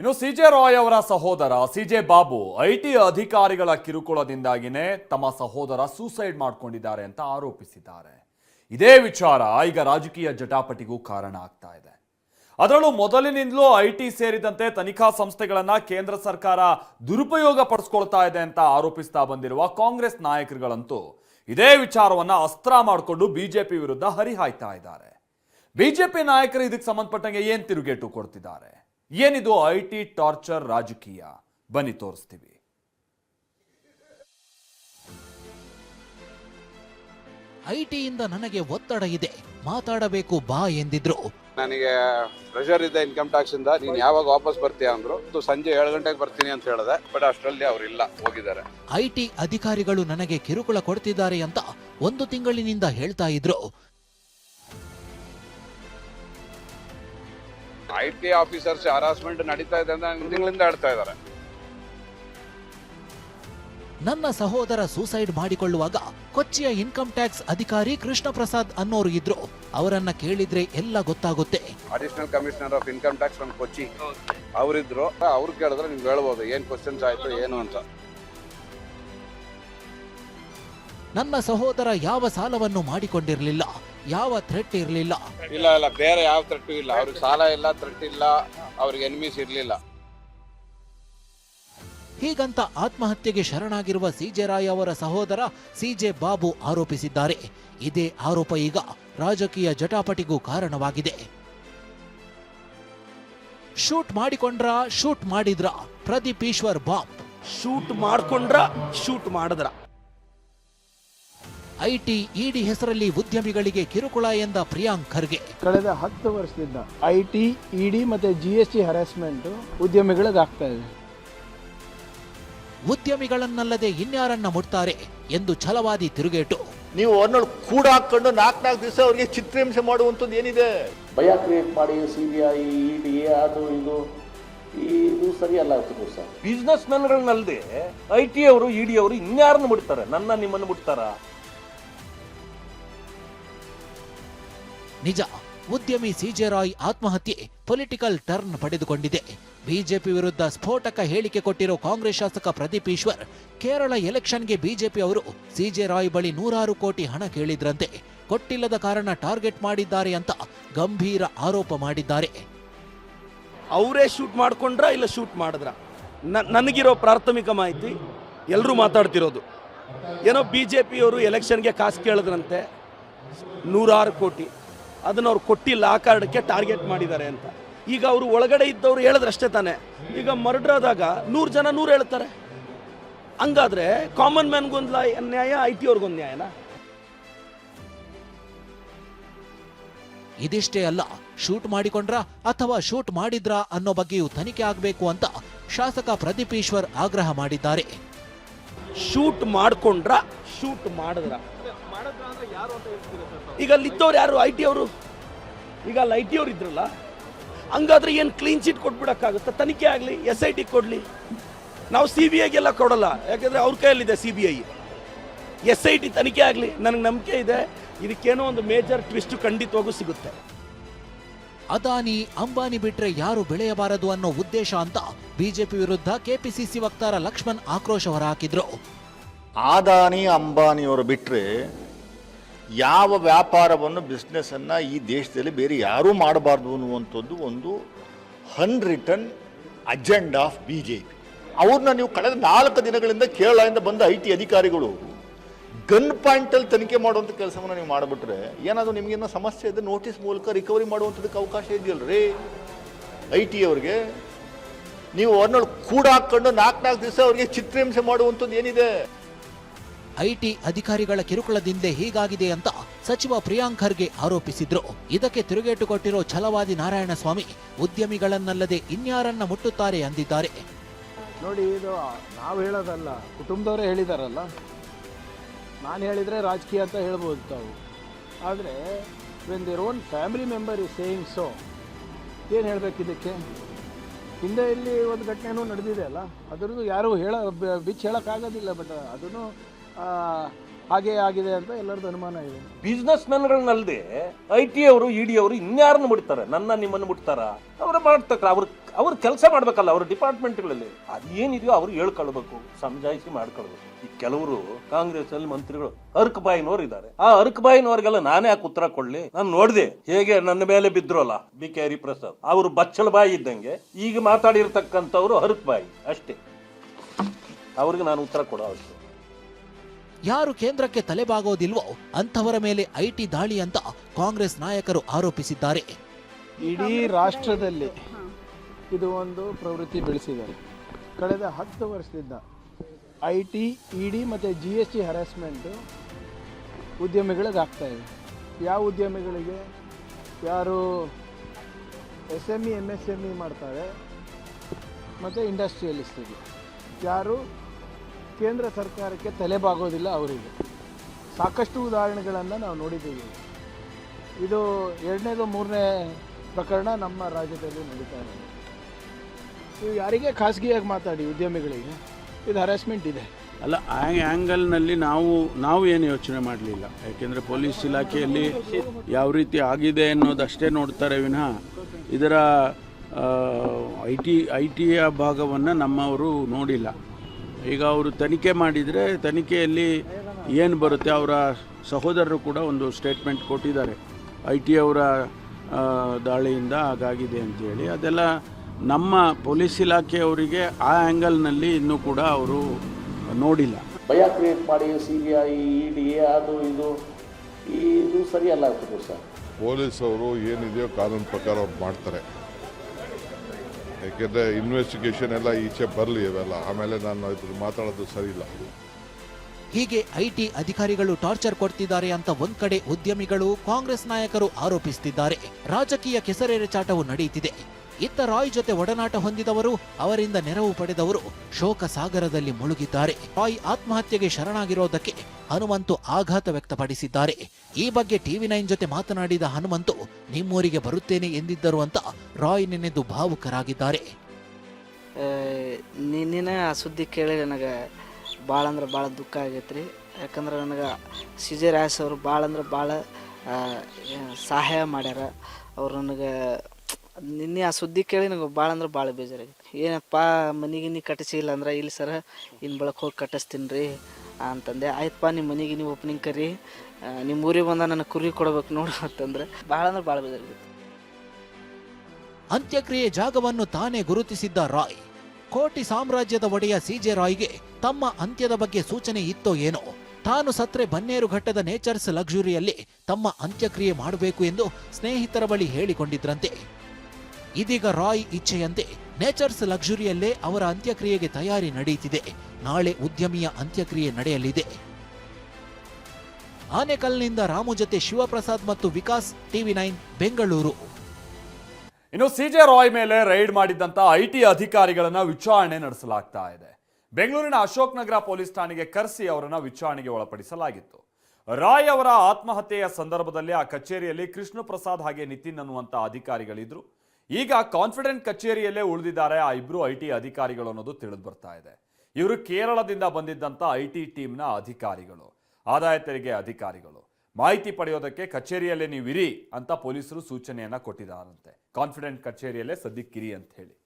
ಇನ್ನು C J Roy ಅವರ ಸಹೋದರ C J Babu I T ಅಧಿಕಾರಿಗಳ ಕಿರುಕುಳದಿಂದಾಗಿನೇ ತಮ್ಮ ಸಹೋದರ ಸೂಸೈಡ್ ಮಾಡಿಕೊಂಡಿದ್ದಾರೆ ಅಂತ ಆರೋಪಿಸಿದ್ದಾರೆ. ಇದೇ ವಿಚಾರ ಈಗ ರಾಜಕೀಯ ಜಟಾಪಟಿಗೂ ಕಾರಣ ಆಗ್ತಾ ಇದೆ. ಅದರಲ್ಲೂ ಮೊದಲಿನಿಂದಲೂ ಐ ಟಿ ಸೇರಿದಂತೆ ತನಿಖಾ ಸಂಸ್ಥೆಗಳನ್ನ ಕೇಂದ್ರ ಸರ್ಕಾರ ದುರುಪಯೋಗ ಪಡಿಸ್ಕೊಳ್ತಾ ಇದೆ ಅಂತ ಆರೋಪಿಸ್ತಾ ಬಂದಿರುವ ಕಾಂಗ್ರೆಸ್ ನಾಯಕರುಗಳಂತೂ ಇದೇ ವಿಚಾರವನ್ನ ಅಸ್ತ್ರ ಮಾಡಿಕೊಂಡು ಬಿಜೆಪಿ ವಿರುದ್ಧ ಹರಿಹಾಯ್ತಾ ಇದ್ದಾರೆ. ಬಿಜೆಪಿ ನಾಯಕರು ಇದಕ್ಕೆ ಸಂಬಂಧಪಟ್ಟಂಗೆ ಏನ್ ತಿರುಗೇಟು ಕೊಡ್ತಿದ್ದಾರೆ? ಏನಿದು ಐ ಟಿ ಟಾರ್ಚರ್ ರಾಜಕೀಯ? ಬನ್ನಿ ತೋರಿಸ್ತೀವಿ. ಐಟಿಯಿಂದ ನನಗೆ ಒತ್ತಡ ಇದೆ. ಮಾತಾಡಬೇಕು ಬಾ ಎಂದಿದ್ರು. ನನಗೆ ಪ್ರೆಷರ್ ಇದೆ ಇನ್ಕಮ್ ಟ್ಯಾಕ್ಸ್ ಇಂದ. ನೀನ್ ಯಾವಾಗ ವಾಪಸ್ ಬರ್ತೀಯ ಅಂದ್ರು. ಸಂಜೆ ಏಳು ಗಂಟೆಗೆ ಬರ್ತೀನಿ ಅಂತ ಹೇಳಿದೆ ಬಟ್ ಅಷ್ಟರಲ್ಲಿ ಅವ್ರು ಇಲ್ಲ ಹೋಗಿದ್ದಾರೆ. ಐಟಿ ಅಧಿಕಾರಿಗಳು ನನಗೆ ಕಿರುಕುಳ ಕೊಡ್ತಿದ್ದಾರೆ ಅಂತ ಒಂದು ತಿಂಗಳಿನಿಂದ ಹೇಳ್ತಾ ಇದ್ರು. ಐ ಟಿ ಆಫೀಸರ್ಸ್ ಹರಾಸ್ಮೆಂಟ್ ನಡೀತಾ ಇದೆ ಅಂತ ತಿಂಗಳಿಂದ ಹೇಳ್ತಾ ಇದ್ದಾರೆ. ನನ್ನ ಸಹೋದರ ಸೂಸೈಡ್ ಮಾಡಿಕೊಳ್ಳುವಾಗ ಕೊಚ್ಚಿಯ ಇನ್ಕಮ್ ಟ್ಯಾಕ್ಸ್ ಅಧಿಕಾರಿ ಕೃಷ್ಣ ಪ್ರಸಾದ್ ಅನ್ನೋರು ಇದ್ರು. ಅವರನ್ನ ಕೇಳಿದ್ರೆ ಎಲ್ಲ ಗೊತ್ತಾಗುತ್ತೆ. Additional commissioner of income tax from Kochi ಅವರಿದ್ರು. ಅವ್ರು ಕೇಳಿದ್ರೆ ನಿಮ್ಗೆ ಹೇಳ್ಬೋದು ಏನ್ ಕ್ವಶನ್ಸ್ ಆಯ್ತು ಏನು ಅಂತ. ನನ್ನ ಸಹೋದರ ಯಾವ ಸಾಲವನ್ನು ಮಾಡಿಕೊಂಡಿರಲಿಲ್ಲ? ಯಾವ ಥ್ರೆಟ್ ಇರಲಿಲ್ಲ. ಇಲ್ಲ ಇಲ್ಲ ಬೇರೆ ಯಾವ ಥ್ರೆಟ್ ಇಲ್ಲ. ಅವ್ರಿಗೆ ಸಾಲ ಇಲ್ಲ ಥ್ರೆಟ್ ಇಲ್ಲ ಅವ್ರಿಗೆ ಎನಿಮೀಸ್ ಇರಲಿಲ್ಲ. ಹೀಗಂತ ಆತ್ಮಹತ್ಯೆಗೆ ಶರಣಾಗಿರುವ ಸಿಜೆ ರಾಯ್ ಅವರ ಸಹೋದರ ಸಿಜೆ ಬಾಬು ಆರೋಪಿಸಿದ್ದಾರೆ. ಇದೇ ಆರೋಪ ಈಗ ರಾಜಕೀಯ ಜಟಾಪಟಿಗೂ ಕಾರಣವಾಗಿದೆ. ಶೂಟ್ ಮಾಡಿಕೊಂಡ್ರ ಶೂಟ್ ಮಾಡಿದ್ರ? ಪ್ರದೀಪ್ ಈಶ್ವರ್ ಬಾಂಬ್. ಶೂಟ್ ಮಾಡ್ಕೊಂಡ್ರ ಶೂಟ್ ಮಾಡಿದ್ರ? ಐಟಿ ಇಡಿ ಹೆಸರಲ್ಲಿ ಉದ್ಯಮಿಗಳಿಗೆ ಕಿರುಕುಳ ಎಂದ ಪ್ರಿಯಾಂಕ್ ಖರ್ಗೆ. ಕಳೆದ ಹತ್ತು ವರ್ಷದಿಂದ ಐಟಿ ಟಿ ಇಡಿ ಮತ್ತೆ ಜಿಎಸ್ಟಿ ಎಸ್ ಟಿ ಹರಾಸ್ಮೆಂಟ್ ಉದ್ಯಮಿಗಳಿಗಾಗ್ತಾ ಇದೆ. ಉದ್ಯಮಿಗಳನ್ನಲ್ಲದೆ ಇನ್ಯಾರನ್ನ ಮುಟ್ತಾರೆ ಎಂದು ಛಲವಾದಿ ತಿರುಗೇಟು. ನೀವು ಅವ್ರನ್ನ ಕೂಡ ಹಾಕೊಂಡು ನಾಲ್ಕು ನಾಲ್ಕು ದಿವಸ ಅವರಿಗೆ ಚಿತ್ರಹಿಂಸೆ ಮಾಡುವಂಥದ್ದು ಏನಿದೆ? ಭಯ ಕ್ರಿಯೇಟ್ ಮಾಡಿ ಸಿ ಬಿ ಐ ಇಡಿ ಅದು ಇದು. ಇದು ಸರಿಯಲ್ಲ ಬಿಸ್ನೆಸ್ ಮ್ಯಾನ್ಗಳನ್ನಲ್ಲದೆ ಐ ಟಿ ಅವರು ಇಡಿ ಡಿ ಅವರು ಇನ್ಯಾರನ್ನು ಮುಡ್ತಾರೆ ನನ್ನ ನಿಮ್ಮನ್ನು ಮುಟ್ತಾರ? ನಿಜ, ಉದ್ಯಮಿ ಸಿಜೆ ರಾಯ್ ಆತ್ಮಹತ್ಯೆ ಪೊಲಿಟಿಕಲ್ ಟರ್ನ್ ಪಡೆದುಕೊಂಡಿದೆ. ಬಿಜೆಪಿ ವಿರುದ್ಧ ಸ್ಫೋಟಕ ಹೇಳಿಕೆ ಕೊಟ್ಟಿರೋ ಕಾಂಗ್ರೆಸ್ ಶಾಸಕ ಪ್ರದೀಪ್ ಈಶ್ವರ್, ಕೇರಳ ಎಲೆಕ್ಷನ್ಗೆ ಬಿಜೆಪಿ ಅವರು ಸಿಜೆ ರಾಯ್ ಬಳಿ ನೂರಾರು ಕೋಟಿ ಹಣ ಕೇಳಿದ್ರಂತೆ. ಕೊಟ್ಟಿಲ್ಲದ ಕಾರಣ ಟಾರ್ಗೆಟ್ ಮಾಡಿದ್ದಾರೆ ಅಂತ ಗಂಭೀರ ಆರೋಪ ಮಾಡಿದ್ದಾರೆ. ಅವರೇ ಶೂಟ್ ಮಾಡ್ಕೊಂಡ್ರ ಇಲ್ಲ ಶೂಟ್ ಮಾಡಿದ್ರ? ನನಗಿರೋ ಪ್ರಾಥಮಿಕ ಮಾಹಿತಿ ಎಲ್ಲರೂ ಮಾತಾಡ್ತಿರೋದು. ಏನೋ ಬಿ ಜೆ ಪಿಯವರು ಎಲೆಕ್ಷನ್ಗೆ ಕಾಸು ಕೇಳಿದ್ರಂತೆ. ನೂರಾರು ಕೋಟಿ. ಅದನ್ನು ಅವ್ರು ಕೊಟ್ಟಿಲ್ಲ ಆ ಕಾರಣಕ್ಕೆ ಟಾರ್ಗೆಟ್ ಮಾಡಿದ್ದಾರೆ ಅಂತ. ಈಗ ಅವರು ಒಳಗಡೆ ಇದ್ದವ್ರು ಹೇಳಿದ್ರಷ್ಟೇ ತಾನೆ. ಈಗ ಮರ್ಡರ್ ಆದಾಗ ನೂರು ಜನ ನೂರು ಹೇಳ್ತಾರೆ. ಹಂಗಾದ್ರೆ ಕಾಮನ್ ಮ್ಯಾನ್ಗೊಂದು ನ್ಯಾಯ ಐ ಟಿ ಅವ್ರಿಗೊಂದು ನ್ಯಾಯನಾ? ಇದಿಷ್ಟೇ ಅಲ್ಲ ಶೂಟ್ ಮಾಡಿಕೊಂಡ್ರ ಅಥವಾ ಶೂಟ್ ಮಾಡಿದ್ರಾ ಅನ್ನೋ ಬಗ್ಗೆಯೂ ತನಿಖೆ ಆಗಬೇಕು ಅಂತ ಶಾಸಕ ಪ್ರದೀಪ್ ಈಶ್ವರ್ ಆಗ್ರಹ ಮಾಡಿದ್ದಾರೆ. ಶೂಟ್ ಮಾಡ್ಕೊಂಡ್ರ ಶೂಟ್ ಮಾಡಿದ್ರ? ಈಗ ಅಲ್ಲಿದ್ದವ್ರು ಯಾರು? ಐ ಟಿ ಅವರು? ಈಗ ಅಲ್ಲಿ ಐ ಟಿ ಅವ್ರು ಇದ್ರಲ್ಲ ಹಂಗಾದ್ರೆ ಏನು ಕ್ಲೀನ್ ಚೀಟ್ ಕೊಟ್ಬಿಡಕ್ಕಾಗುತ್ತೆ? ತನಿಖೆ ಆಗಲಿ ಎಸ್ ಐ ಟಿ ಕೊಡಲಿ. ನಾವು ಸಿ ಬಿ ಐಗೆಲ್ಲ ಕೊಡಲ್ಲ ಯಾಕಂದ್ರೆ ಅವ್ರ ಕೈಯಲ್ಲಿದೆ C B I S I T ತನಿಖೆ ಆಗಲಿ ನನಗೆ ನಂಬಿಕೆ ಇದೆ. ಇದಕ್ಕೇನೋ ಒಂದು ಮೇಜರ್ ಟ್ವಿಸ್ಟ್ ಖಂಡಿತವಾಗೂ ಸಿಗುತ್ತೆ. ಅದಾನಿ ಅಂಬಾನಿ ಬಿಟ್ರೆ ಯಾರು ಬೆಳೆಯಬಾರದು ಅನ್ನೋ ಉದ್ದೇಶ ಅಂತ ಬಿಜೆಪಿ ವಿರುದ್ಧ ಕೆಪಿಸಿಸಿ ವಕ್ತಾರ ಲಕ್ಷ್ಮಣ್ ಆಕ್ರೋಶ ಹೊರಹಾಕಿದ್ರು. ಆದಾನಿ ಅಂಬಾನಿಯವರು ಬಿಟ್ಟರೆ ಯಾವ ವ್ಯಾಪಾರವನ್ನು ಬಿಸ್ನೆಸ್ಸನ್ನು ಈ ದೇಶದಲ್ಲಿ ಬೇರೆ ಯಾರೂ ಮಾಡಬಾರ್ದು ಅನ್ನುವಂಥದ್ದು ಒಂದು unwritten agenda of B J P ಅವ್ರನ್ನ ನೀವು ಕಳೆದ ನಾಲ್ಕು ದಿನಗಳಿಂದ ಕೇರಳದಿಂದ ಬಂದ ಐ ಟಿ ಅಧಿಕಾರಿಗಳು ಗನ್ ಪಾಯಿಂಟಲ್ಲಿ ತನಿಖೆ ಮಾಡುವಂಥ ಕೆಲಸವನ್ನು ನೀವು ಮಾಡಿಬಿಟ್ರೆ ಏನಾದರೂ ನಿಮಗೇನೋ ಸಮಸ್ಯೆ ಇದೆ ನೋಟಿಸ್ ಮೂಲಕ ರಿಕವರಿ ಮಾಡುವಂಥದ್ದಕ್ಕೆ ಅವಕಾಶ ಇದೆಯಲ್ರಿ? ಐ ಟಿ ಅವ್ರಿಗೆ. ನೀವು ಅವ್ರನ್ನ ಕೂಡ ಹಾಕ್ಕೊಂಡು ನಾಲ್ಕು ನಾಲ್ಕು ದಿವಸ ಅವರಿಗೆ ಚಿತ್ರಹಿಂಸೆ ಮಾಡುವಂಥದ್ದು ಏನಿದೆ? ಐಟಿ ಅಧಿಕಾರಿಗಳ ಕಿರುಕುಳದಿಂದೆ ಹೀಗಾಗಿದೆ ಅಂತ ಸಚಿವ ಪ್ರಿಯಾಂಕ್ ಖರ್ಗೆ ಆರೋಪಿಸಿದ್ರು. ಇದಕ್ಕೆ ತಿರುಗೇಟು ಕೊಟ್ಟಿರೋ ಛಲವಾದಿ ನಾರಾಯಣಸ್ವಾಮಿ ಉದ್ಯಮಿಗಳನ್ನಲ್ಲದೆ ಇನ್ಯಾರನ್ನ ಮುಟ್ಟುತ್ತಾರೆ ಅಂದಿದ್ದಾರೆ. ನೋಡಿ, ಇದು ನಾವು ಹೇಳೋದಲ್ಲ, ಕುಟುಂಬದವರೇ ಹೇಳಿದಾರಲ್ಲ? ನಾನು ಹೇಳಿದರೆ ರಾಜಕೀಯ ಅಂತ ಹೇಳ್ಬೋದು ತಾವು. ಆದರೆ when their own family member is saying so ಏನು ಹೇಳಬೇಕು ಇದಕ್ಕೆ? ಹಿಂದೆ ಇಲ್ಲಿ ಒಂದು ಘಟನೆನೂ ನಡೆದಿದೆ ಅಲ್ಲ? ಅದರದ್ದು ಯಾರೂ ಹೇಳ ಬಿಚ್ಚಿ ಹೇಳೋಕ್ಕಾಗೋದಿಲ್ಲ ಬಟ್ ಅದನ್ನು ಹಾಗೆ ಆಗಿದೆ ಅಂತ ಎಲ್ಲರದ್ದು ಅನುಮಾನ ಇದೆ. ಬಿಸ್ನೆಸ್ ಮ್ಯಾನ್ಗಳನ್ನಲ್ಲದೆ ಐ ಟಿ ಅವರು ಇ ಡಿ ಅವರು ಇನ್ಯಾರನ್ನು ಮುಟ್ತಾರೆ? ನನ್ನ ನಿಮ್ಮನ್ನು ಮುಟ್ತಾರ? ಅವ್ರು ಮಾಡ್ತಕ್ಕ ಅವ್ರ ಅವ್ರ ಕೆಲಸ ಮಾಡ್ಬೇಕಲ್ಲ ಅವ್ರ ಡಿಪಾರ್ಟ್ಮೆಂಟ್ಗಳಲ್ಲಿ. ಅದೇನಿದೆಯೋ ಅವ್ರು ಹೇಳ್ಕೊಳ್ಬೇಕು ಸಮಜಾಯಿಸಿ ಮಾಡ್ಕೊಳ್ಬೇಕು. ಈ ಕೆಲವರು ಕಾಂಗ್ರೆಸ್ ಅಲ್ಲಿ ಮಂತ್ರಿಗಳು ಅರ್ಕ್ ಬಾಯಿನವ್ರು ಇದ್ದಾರೆ. ಆ ಅರ್ಕ್ ಬಾಯಿನವ್ರಿಗೆಲ್ಲ ನಾನೇ ಯಾಕೆ ಉತ್ತರ ಕೊಡ್ಲಿ? ನಾನು ನೋಡಿದೆ, ಹೇಗೆ ನನ್ನ ಮೇಲೆ ಬಿದ್ರಲ್ಲ ಬಿ ಕೆ ಹರಿಪ್ರಸಾದ್. ಅವರು ಬಚ್ಚಲ ಬಾಯಿ ಇದ್ದಂಗೆ, ಈಗ ಮಾತಾಡಿರ್ತಕ್ಕಂಥವ್ರು ಅರ್ಕ್ ಬಾಯಿ ಅಷ್ಟೇ. ಅವ್ರಿಗೆ ನಾನು ಉತ್ತರ ಕೊಡೋ ಅವಶ್ಯಕ ಯಾರು ಕೇಂದ್ರಕ್ಕೆ ತಲೆಬಾಗೋದಿಲ್ವೋ ಅಂಥವರ ಮೇಲೆ ಐಟಿ ದಾಳಿ ಅಂತ ಕಾಂಗ್ರೆಸ್ ನಾಯಕರು ಆರೋಪಿಸಿದ್ದಾರೆ. ಇಡೀ ರಾಷ್ಟ್ರದಲ್ಲಿ ಇದು ಒಂದು ಪ್ರವೃತ್ತಿ ಬೆಳೆಸಿದ್ದಾರೆ. ಕಳೆದ ಹತ್ತು ವರ್ಷದಿಂದ ಐ ಟಿ ಇ ಡಿ ಮತ್ತು ಜಿ ಎಸ್ ಟಿ ಹರಾಸ್ಮೆಂಟು ಉದ್ಯಮಿಗಳಿಗೆ ಆಗ್ತಾ ಇದೆ. ಯಾವ ಉದ್ಯಮಿಗಳಿಗೆ? ಯಾರು S M E M S M E ಮಾಡ್ತಾರೆ. ಮತ್ತು ಇಂಡಸ್ಟ್ರಿಯಲಿಸ್ಟಿಗೆ ಯಾರು ಕೇಂದ್ರ ಸರ್ಕಾರಕ್ಕೆ ತಲೆಬಾಗೋದಿಲ್ಲ ಅವರಿಗೆ. ಸಾಕಷ್ಟು ಉದಾಹರಣೆಗಳನ್ನು ನಾವು ನೋಡಿದ್ದೀವಿ. ಇದು ಎರಡನೇದು ಮೂರನೇ ಪ್ರಕರಣ ನಮ್ಮ ರಾಜ್ಯದಲ್ಲಿ ನಡೀತಾ ಇದೆ. ನೀವು ಯಾರಿಗೆ ಖಾಸಗಿಯಾಗಿ ಮಾತಾಡಿ ಉದ್ಯಮಿಗಳಿಗೆ? ಇದು ಹರಾಸ್ಮೆಂಟ್ ಇದೆ. ಅಲ್ಲ, ಆ ಆ್ಯಂಗಲ್ನಲ್ಲಿ ನಾವು ನಾವು ಏನು ಯೋಚನೆ ಮಾಡಲಿಲ್ಲ. ಯಾಕೆಂದರೆ ಪೊಲೀಸ್ ಇಲಾಖೆಯಲ್ಲಿ ಯಾವ ರೀತಿ ಆಗಿದೆ ಅನ್ನೋದಷ್ಟೇ ನೋಡ್ತಾರೆ ವಿನಃ ಇದರ ಐ ಟಿ, ಐ ಟಿಯ ಭಾಗವನ್ನು ನಮ್ಮವರು ನೋಡಿಲ್ಲ. ಈಗ ಅವರು ತನಿಖೆ ಮಾಡಿದರೆ ತನಿಖೆಯಲ್ಲಿ ಏನು ಬರುತ್ತೆ ಅವರ ಸಹೋದರರು ಕೂಡ ಒಂದು ಸ್ಟೇಟ್ಮೆಂಟ್ ಕೊಟ್ಟಿದ್ದಾರೆ. ಐ ಟಿ ಅವರ ಆ, ದಾಳಿಯಿಂದ ಹಾಗಾಗಿದೆ ಅಂತೇಳಿ ಅದೆಲ್ಲ ನಮ್ಮ ಪೊಲೀಸ್ ಇಲಾಖೆಯವರಿಗೆ ಆ ಆ್ಯಂಗಲ್ನಲ್ಲಿ ಇನ್ನೂ ಕೂಡ ಅವರು ನೋಡಿಲ್ಲ. ಭಯ ಕ್ರಿಯೇಟ್ ಮಾಡಿ C B I E D ಅದು ಇದು ಇದು ಸರಿಯಲ್ಲ ಆಗ್ತದೆ ಸರ್. ಪೊಲೀಸ್ ಅವರು ಏನಿದೆಯೋ ಕಾನೂನು ಪ್ರಕಾರ ಅವ್ರು ಮಾಡ್ತಾರೆ. ಯಾಕೆಂದರೆ ಇನ್ವೆಸ್ಟಿಗೇಷನ್ ಎಲ್ಲ ಈಚೆ ಬರಲಿ ಇವೆಲ್ಲ. ಆಮೇಲೆ ನಾನು ಇದ್ರ ಮಾತಾಡೋದು ಸರಿ ಇಲ್ಲ. ಹೀಗೆ ಐಟಿ ಅಧಿಕಾರಿಗಳು ಟಾರ್ಚರ್ ಕೊಡ್ತಿದ್ದಾರೆ ಅಂತ ಒಂದ್ ಕಡೆ ಉದ್ಯಮಿಗಳು, ಕಾಂಗ್ರೆಸ್ ನಾಯಕರು ಆರೋಪಿಸುತ್ತಿದ್ದಾರೆ ರಾಜಕೀಯ ಕೆಸರೆರಚಾಟವು ನಡೆಯುತ್ತಿದೆ. ಇತ್ತ ರಾಯ್ ಜೊತೆ ಒಡನಾಟ ಹೊಂದಿದವರು, ಅವರಿಂದ ನೆರವು ಪಡೆದವರು ಶೋಕ ಸಾಗರದಲ್ಲಿ ಮುಳುಗಿದ್ದಾರೆ. ರಾಯ್ ಆತ್ಮಹತ್ಯೆಗೆ ಶರಣಾಗಿರೋದಕ್ಕೆ ಹನುಮಂತು ಆಘಾತ ವ್ಯಕ್ತಪಡಿಸಿದ್ದಾರೆ. ಈ ಬಗ್ಗೆ ಟಿವಿ ನೈನ್ ಜೊತೆ ಮಾತನಾಡಿದ ಹನುಮಂತು, ನಿಮ್ಮೂರಿಗೆ ಬರುತ್ತೇನೆ ಎಂದಿದ್ದರು ಅಂತ ರಾಯ್ ನೆನೆದು ಭಾವುಕರಾಗಿದ್ದಾರೆ. ನಿನ್ನಿನ ಆ ಸುದ್ದಿ ಕೇಳಿ ನನಗೆ ಭಾಳ ಅಂದ್ರೆ ಭಾಳ ದುಃಖ ಆಗೈತೆ ರೀ ಯಾಕಂದ್ರೆ ನನಗೆ ಸಿ ಜೆ ರಾಯಸ್ ಅವರು ಭಾಳ ಅಂದ್ರೆ ಭಾಳ ಸಹಾಯ ಮಾಡ್ಯಾರ. ಅವ್ರು ನನಗೆ ನಿನ್ನೆ ಆ ಸುದ್ದಿ ಕೇಳಿ ನನಗೆ ಭಾಳ ಅಂದ್ರೆ ಭಾಳ ಬೇಜಾರಾಗೈತೆ ಏನಪ್ಪ ಮನೆಗಿನಿ ಕಟ್ಟಿಸಿಲ್ಲ ಅಂದ್ರೆ ಇಲ್ಲಿ ಸರ ಇನ್ನು ಬಳಕೆ ಹೋಗಿ ಕಟ್ಟಿಸ್ತೀನಿ ರೀ ಅಂತಂದೆ. ಆಯ್ತಪ್ಪ, ನಿಮ್ಮ ಮನೆಗೆ ನೀವು ಓಪನಿಂಗ್ ಕರಿ. ನಿಮ್ಮ ಊರಿಗೆ ಬಂದ ನನಗೆ ಕುರಿ ಕೊಡ್ಬೇಕು ನೋಡು ಅಂತಂದ್ರೆ ಭಾಳ ಅಂದ್ರೆ ಭಾಳ ಬೇಜಾರಾಗೈತೆ ಅಂತ್ಯಕ್ರಿಯೆ ಜಾಗವನ್ನು ತಾನೇ ಗುರುತಿಸಿದ್ದ ರಾಯ್. ಕೋಟಿ ಸಾಮ್ರಾಜ್ಯದ ಒಡೆಯ ಸಿಜೆ ರಾಯ್ಗೆ ತಮ್ಮ ಅಂತ್ಯದ ಬಗ್ಗೆ ಸೂಚನೆ ಇತ್ತೋ ಏನೋ? ತಾನು ಸತ್ರೆ ಬನ್ನೇರುಘಟ್ಟದ ನೇಚರ್ಸ್ ಲಕ್ಸುರಿಯಲ್ಲಿ ತಮ್ಮ ಅಂತ್ಯಕ್ರಿಯೆ ಮಾಡಬೇಕು ಎಂದು ಸ್ನೇಹಿತರ ಬಳಿ ಹೇಳಿಕೊಂಡಿದ್ರಂತೆ. ಇದೀಗ ರಾಯ್ ಇಚ್ಛೆಯಂತೆ ನೇಚರ್ಸ್ ಲಕ್ಸುರಿಯಲ್ಲೇ ಅವರ ಅಂತ್ಯಕ್ರಿಯೆಗೆ ತಯಾರಿ ನಡೆಯುತ್ತಿದೆ. ನಾಳೆ ಉದ್ಯಮಿಯ ಅಂತ್ಯಕ್ರಿಯೆ ನಡೆಯಲಿದೆ. ಆನೆಕಲ್ನಿಂದ ರಾಮು ಜೊತೆ ಶಿವಪ್ರಸಾದ್ ಮತ್ತು ವಿಕಾಸ್ ಟಿವಿ ನೈನ್ ಬೆಂಗಳೂರು. ಇನ್ನು ಸಿ ಜೆ ರಾಯ್ ಮೇಲೆ ರೈಡ್ ಮಾಡಿದ್ದಂತ ಐಟಿ ಅಧಿಕಾರಿಗಳನ್ನ ವಿಚಾರಣೆ ನಡೆಸಲಾಗ್ತಾ ಇದೆ. ಬೆಂಗಳೂರಿನ ಅಶೋಕ್ ನಗರ ಪೊಲೀಸ್ ಠಾಣೆಗೆ ಕರೆಸಿ ಅವರನ್ನ ವಿಚಾರಣೆಗೆ ಒಳಪಡಿಸಲಾಗಿತ್ತು. ರಾಯ್ ಅವರ ಆತ್ಮಹತ್ಯೆಯ ಸಂದರ್ಭದಲ್ಲಿ ಆ ಕಚೇರಿಯಲ್ಲಿ ಕೃಷ್ಣ ಪ್ರಸಾದ್ ಹಾಗೆ ನಿತಿನ್ ಅನ್ನುವಂತ ಅಧಿಕಾರಿಗಳಿದ್ರು. ಈಗ ಕಾನ್ಫಿಡೆಂಟ್ ಕಚೇರಿಯಲ್ಲೇ ಉಳಿದಿದ್ದಾರೆ ಆ ಇಬ್ರು ಐ ಟಿ ಅಧಿಕಾರಿಗಳು ಅನ್ನೋದು ತಿಳಿದು ಬರ್ತಾ ಇದೆ. ಇವರು ಕೇರಳದಿಂದ ಬಂದಿದ್ದಂತ ಐ ಟಿ ಟೀಮ್ನ ಅಧಿಕಾರಿಗಳು, ಆದಾಯ ತೆರಿಗೆ ಅಧಿಕಾರಿಗಳು. ಮಾಹಿತಿ ಪಡೆಯೋದಕ್ಕೆ ಕಚೇರಿಯಲ್ಲೇ ನೀವು ಇರಿ ಅಂತ ಪೊಲೀಸರು ಸೂಚನೆಯನ್ನ ಕೊಟ್ಟಿದ್ದಾರಂತೆ. ಕಾನ್ಫಿಡೆಂಟ್ ಕಚೇರಿಯಲ್ಲೇ ಸದ್ಯಕ್ಕಿರಿ ಅಂತ ಹೇಳಿ.